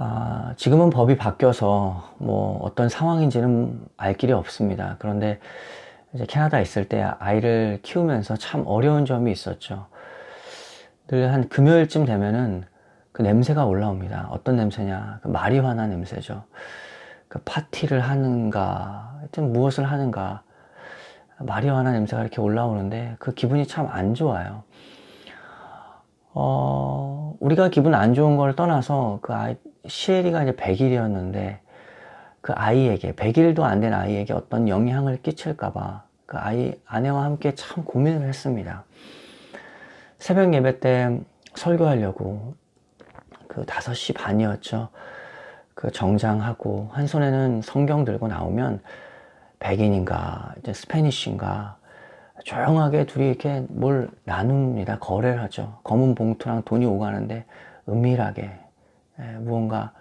아, 지금은 법이 바뀌어서 뭐 어떤 상황인지는 알 길이 없습니다. 그런데 이제 캐나다 있을 때 아이를 키우면서 참 어려운 점이 있었죠. 늘 한 금요일쯤 되면은 그 냄새가 올라옵니다. 어떤 냄새냐? 그 마리화나 냄새죠. 그 파티를 하는가, 하여튼 무엇을 하는가. 마리화나 냄새가 이렇게 올라오는데 그 기분이 참 안 좋아요. 어, 우리가 기분 안 좋은 걸 떠나서 그 아이, 시엘이가 이제 100일이었는데 그 아이에게, 100일도 안 된 아이에게 어떤 영향을 끼칠까봐 그 아이, 아내와 함께 참 고민을 했습니다. 새벽 예배 때 설교하려고 그 5시 반이었죠. 그 정장하고 한 손에는 성경 들고 나오면 백인인가 이제 스페니쉬인가 조용하게 둘이 이렇게 뭘 나눕니다. 거래를 하죠. 검은 봉투랑 돈이 오가는데 은밀하게 예, 무언가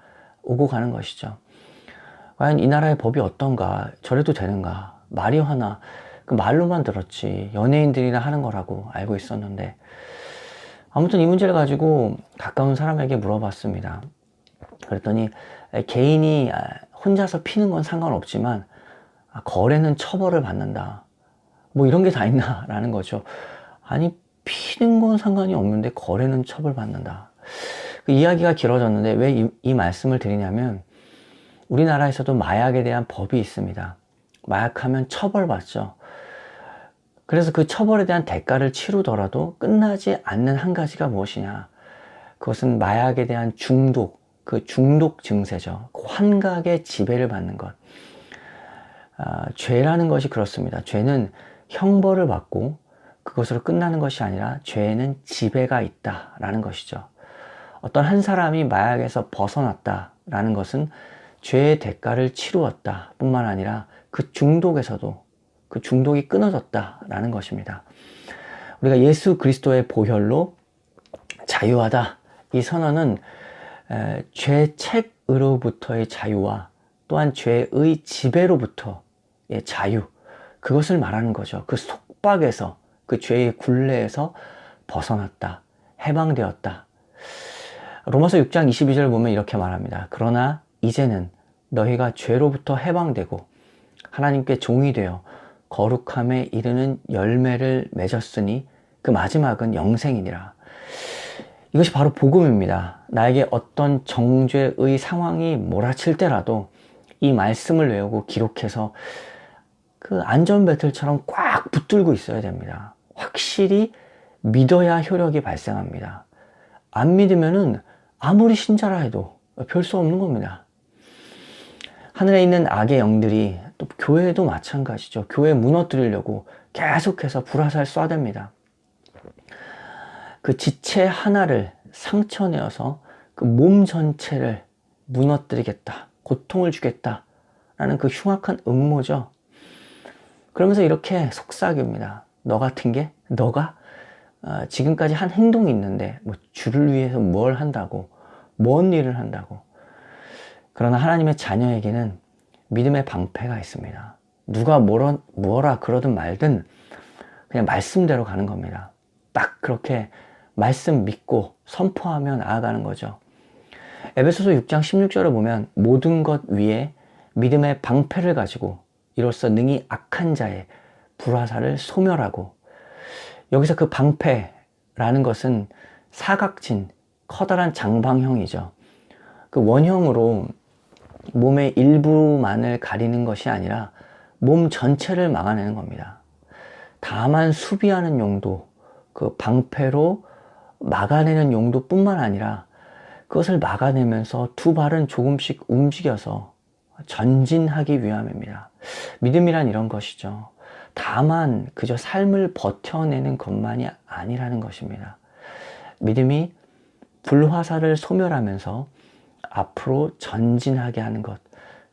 오고 가는 것이죠. 과연 이 나라의 법이 어떤가? 저래도 되는가? 말이 화나? 그 말로만 들었지 연예인들이나 하는 거라고 알고 있었는데 아무튼 이 문제를 가지고 가까운 사람에게 물어봤습니다. 그랬더니 개인이 혼자서 피는 건 상관없지만 거래는 처벌을 받는다. 뭐 이런 게 다 있나라는 거죠. 아니 피는 건 상관이 없는데 거래는 처벌받는다. 그 이야기가 길어졌는데 왜 이, 이 말씀을 드리냐면 우리나라에서도 마약에 대한 법이 있습니다. 마약하면 처벌받죠. 그래서 그 처벌에 대한 대가를 치르더라도 끝나지 않는 한 가지가 무엇이냐. 그것은 마약에 대한 중독, 그 중독 증세죠. 그 환각의 지배를 받는 것. 아, 죄라는 것이 그렇습니다. 죄는 형벌을 받고 그것으로 끝나는 것이 아니라 죄에는 지배가 있다라는 것이죠. 어떤 한 사람이 마약에서 벗어났다라는 것은 죄의 대가를 치루었다 뿐만 아니라 그 중독에서도 그 중독이 끊어졌다라는 것입니다. 우리가 예수 그리스도의 보혈로 자유하다. 이 선언은 죄책으로부터의 자유와 또한 죄의 지배로부터의 자유. 그것을 말하는 거죠. 그 속박에서, 그 죄의 굴레에서 벗어났다. 해방되었다. 로마서 6장 22절 보면 이렇게 말합니다. 그러나 이제는 너희가 죄로부터 해방되고 하나님께 종이 되어 거룩함에 이르는 열매를 맺었으니 그 마지막은 영생이니라. 이것이 바로 복음입니다. 나에게 어떤 정죄의 상황이 몰아칠 때라도 이 말씀을 외우고 기록해서 그 안전벨트처럼 꽉 붙들고 있어야 됩니다. 확실히 믿어야 효력이 발생합니다. 안 믿으면은 아무리 신자라 해도 별 수 없는 겁니다. 하늘에 있는 악의 영들이 또 교회도 마찬가지죠. 교회 무너뜨리려고 계속해서 불화살 쏴댑니다. 그 지체 하나를 상처내어서 그 몸 전체를 무너뜨리겠다. 고통을 주겠다. 라는 그 흉악한 음모죠. 그러면서 이렇게 속삭입니다. 너 같은 게, 너가 어, 지금까지 한 행동이 있는데, 뭐, 주를 위해서 뭘 한다고, 뭔 일을 한다고. 그러나 하나님의 자녀에게는 믿음의 방패가 있습니다. 누가 뭐라, 뭐라 그러든 말든 그냥 말씀대로 가는 겁니다. 딱 그렇게 말씀 믿고 선포하며 나아가는 거죠. 에베소서 6장 16절을 보면 모든 것 위에 믿음의 방패를 가지고 이로써 능히 악한 자의 불화살을 소멸하고 여기서 그 방패라는 것은 사각진 커다란 장방형이죠. 그 원형으로 몸의 일부만을 가리는 것이 아니라 몸 전체를 막아내는 겁니다. 다만 수비하는 용도, 그 방패로 막아내는 용도뿐만 아니라 그것을 막아내면서 두 발은 조금씩 움직여서 전진하기 위함입니다. 믿음이란 이런 것이죠. 다만 그저 삶을 버텨내는 것만이 아니라는 것입니다. 믿음이 불화살을 소멸하면서 앞으로 전진하게 하는 것,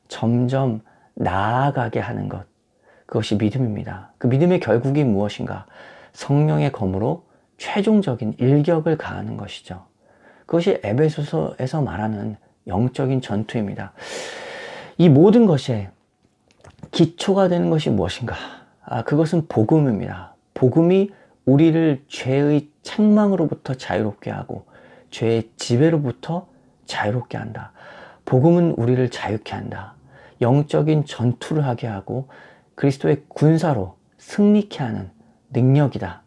점점 나아가게 하는 것, 그것이 믿음입니다. 그 믿음의 결국이 무엇인가? 성령의 검으로 최종적인 일격을 가하는 것이죠. 그것이 에베소서에서 말하는 영적인 전투입니다. 이 모든 것에 기초가 되는 것이 무엇인가? 아, 그것은 복음입니다. 복음이 우리를 죄의 책망으로부터 자유롭게 하고 죄의 지배로부터 자유롭게 한다. 복음은 우리를 자유케 한다. 영적인 전투를 하게 하고 그리스도의 군사로 승리케 하는 능력이다.